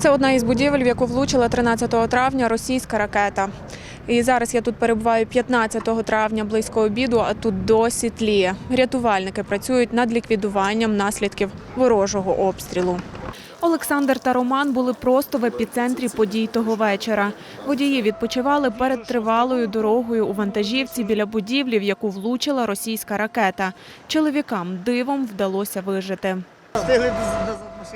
Це одна із будівель, в яку влучила 13 травня російська ракета. І зараз я тут перебуваю 15 травня близько обіду, а тут досі тліє. Рятувальники працюють над ліквідуванням наслідків ворожого обстрілу. Олександр та Роман були просто в епіцентрі подій того вечора. Водії відпочивали перед тривалою дорогою у вантажівці біля будівлі, в яку влучила російська ракета. Чоловікам дивом вдалося вижити.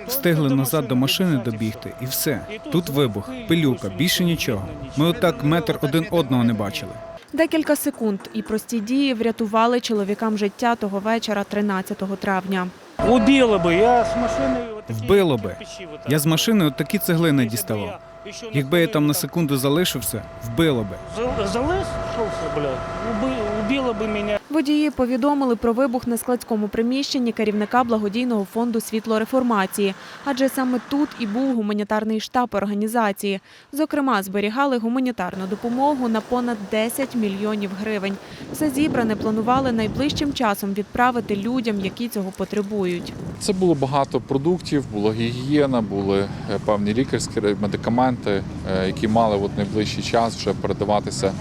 Встигли назад до машини добігти, і все. Тут вибух, пилюка, більше нічого. Ми отак метр один одного не бачили. Декілька секунд і прості дії врятували чоловікам життя того вечора, 13 травня. Убило бы, я с машины... вот такие Вбило би. кирпичи вот так. Я з машини от такі цеглини Если бы діставав. я еще на Якби я там на своей- секунду залишився, вбило би. За- Залез, шелся, бля, уби- убило бы меня. Водії повідомили про вибух на складському приміщенні керівника благодійного фонду світло реформації, адже саме тут і був гуманітарний штаб організації. Зокрема, зберігали гуманітарну допомогу на понад 10 мільйонів гривень. Все зібране планували найближчим часом відправити людям, які цього потребують. Це було багато продуктів, була гігієна, були е, певні лікарські медикаменти, е, які мали от найближчий час вже передаватися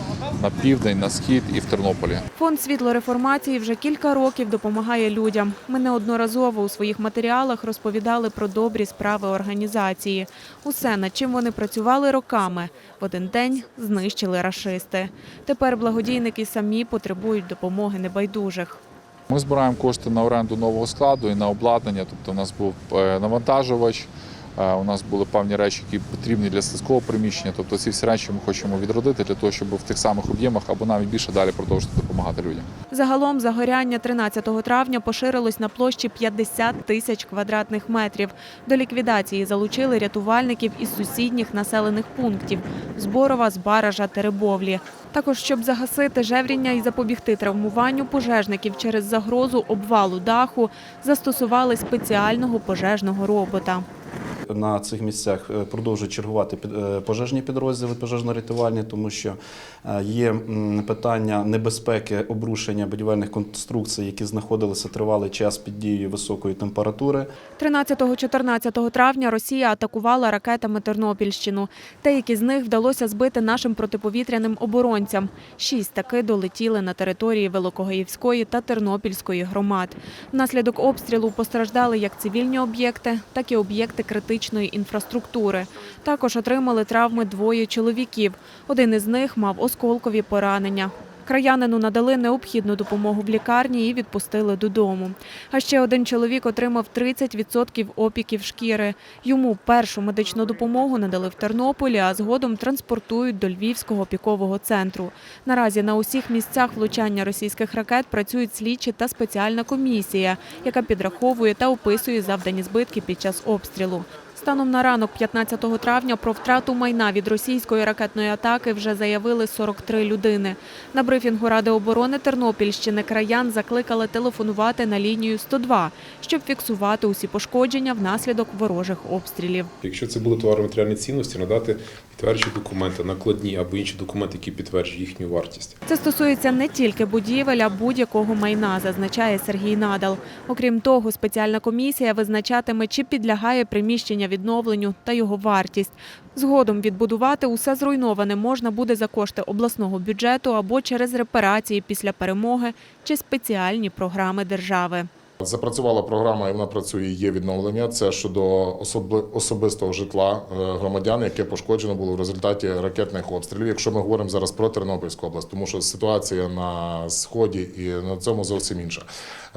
на південь, на схід і в Тернополі. Фонд світло реформації вже кілька років допомагає людям. Ми неодноразово у своїх матеріалах розповідали про добрі справи організації. Усе, над чим вони працювали роками, в один день знищили рашисти. Тепер благодійники самі потребують допомоги небайдужих. Ми збираємо кошти на оренду нового складу і на обладнання. Тобто, у нас був е, навантажувач, у нас були певні речі, які потрібні для складського приміщення. Тобто, ці всі речі ми хочемо відродити для того, щоб в тих самих об'ємах або навіть більше далі продовжити допомагати людям. Загалом загоряння 13 травня поширилось на площі 50 тисяч квадратних метрів. До ліквідації залучили рятувальників із сусідніх населених пунктів – Зборова, Збаража, Теребовлі. Також, щоб загасити жевріння і запобігти травмуванню пожежників через загрозу обвалу даху, застосували спеціального пожежного робота. На цих місцях е, продовжують чергувати е, пожежні підрозділи пожежно-рятувальні, тому що е, є питання небезпеки обрушення будівельних конструкцій, які знаходилися тривалий час під дією високої температури. 13-14 травня Росія атакувала ракетами Тернопільщину. Деякі з них вдалося збити нашим протиповітряним оборонцям. Шість таки долетіли на території Великогаївської та Тернопільської громад. Внаслідок обстрілу постраждали як цивільні об'єкти, так і об'єкти критичної інфраструктури. Також отримали травми двоє чоловіків. Один із них мав осколкові поранення. Краянину надали необхідну допомогу в лікарні і відпустили додому. А ще один чоловік отримав 30% опіків шкіри. Йому першу медичну допомогу надали в Тернополі, а згодом транспортують до Львівського опікового центру. Наразі на усіх місцях влучання російських ракет працюють слідчі та спеціальна комісія, яка підраховує та описує завдані збитки під час обстрілу. Станом на ранок 15 травня про втрату майна від російської ракетної атаки вже заявили 43 людини. На брифінгу Ради оборони Тернопільщини краян закликали телефонувати на лінію 102, щоб фіксувати усі пошкодження внаслідок ворожих обстрілів. Якщо це були товари матеріальні цінності, надати підтверджуючі документи, накладні або інші документи, які підтверджують їхню вартість. Це стосується не тільки будівель, а будь-якого майна, зазначає Сергій Надал. Окрім того, спеціальна комісія визначатиме, чи підлягає приміщення відновленню та його вартість. Згодом відбудувати усе зруйноване можна буде за кошти обласного бюджету або через репарації після перемоги чи спеціальні програми держави. Запрацювала програма, і вона працює. Є відновлення. Це щодо особи- особистого житла е, громадян, яке пошкоджено було в результаті ракетних обстрілів. Якщо ми говоримо зараз про Тернопільську область, тому що ситуація на сході і на цьому зовсім інша.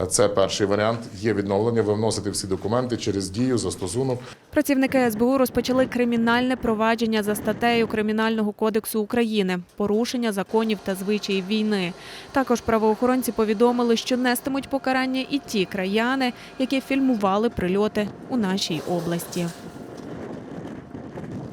Це перший варіант. Є відновлення. Ви вносите всі документи через дію, застосунок. Працівники СБУ розпочали кримінальне провадження за статтею Кримінального кодексу України порушення законів та звичаїв війни. Також правоохоронці повідомили, що нестимуть покарання і ті краяни, які фільмували прильоти у нашій області.